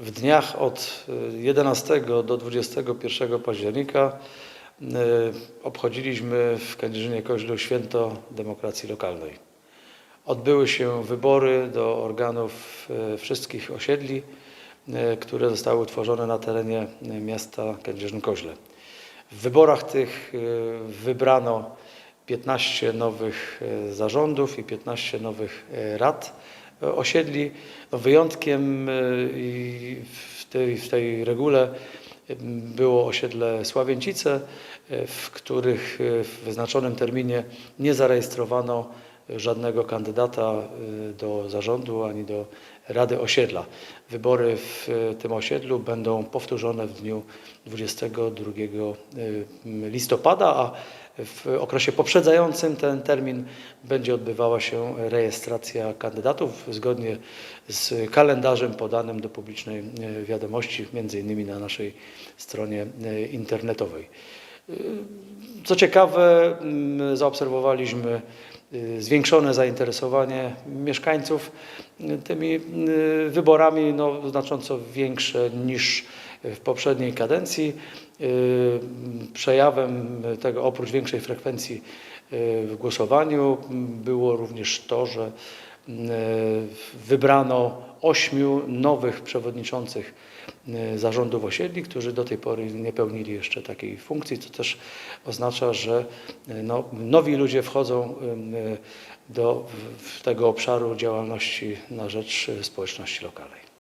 W dniach od y, 11 do 21 października y, obchodziliśmy w Kędzierzynie-Koźlu święto demokracji lokalnej. Odbyły się wybory do organów y, wszystkich osiedli, y, które zostały utworzone na terenie y, miasta Kędzierzyn-Koźle. W wyborach tych y, wybrano 15 nowych y, zarządów i 15 nowych y, rad y, osiedli. Wyjątkiem i w tej, w tej regule y, było osiedle Sławięcice, y, w których w wyznaczonym terminie nie zarejestrowano żadnego kandydata y, do zarządu ani do Rady Osiedla. Wybory w y, tym osiedlu będą powtórzone w dniu 22 y, listopada, a w okresie poprzedzającym ten termin będzie odbywała się rejestracja kandydatów zgodnie z kalendarzem podanym do publicznej wiadomości, między innymi na naszej stronie internetowej. Co ciekawe, mm, zaobserwowaliśmy y, zwiększone zainteresowanie mieszkańców y, tymi y, wyborami, no, znacząco większe niż w poprzedniej kadencji. Przejawem tego, oprócz większej frekwencji w głosowaniu, było również to, że wybrano ośmiu nowych przewodniczących y, zarządów osiedli, którzy do tej pory nie pełnili jeszcze takiej funkcji, co też oznacza, że y, no, nowi ludzie wchodzą do tego obszaru działalności na rzecz społeczności lokalnej.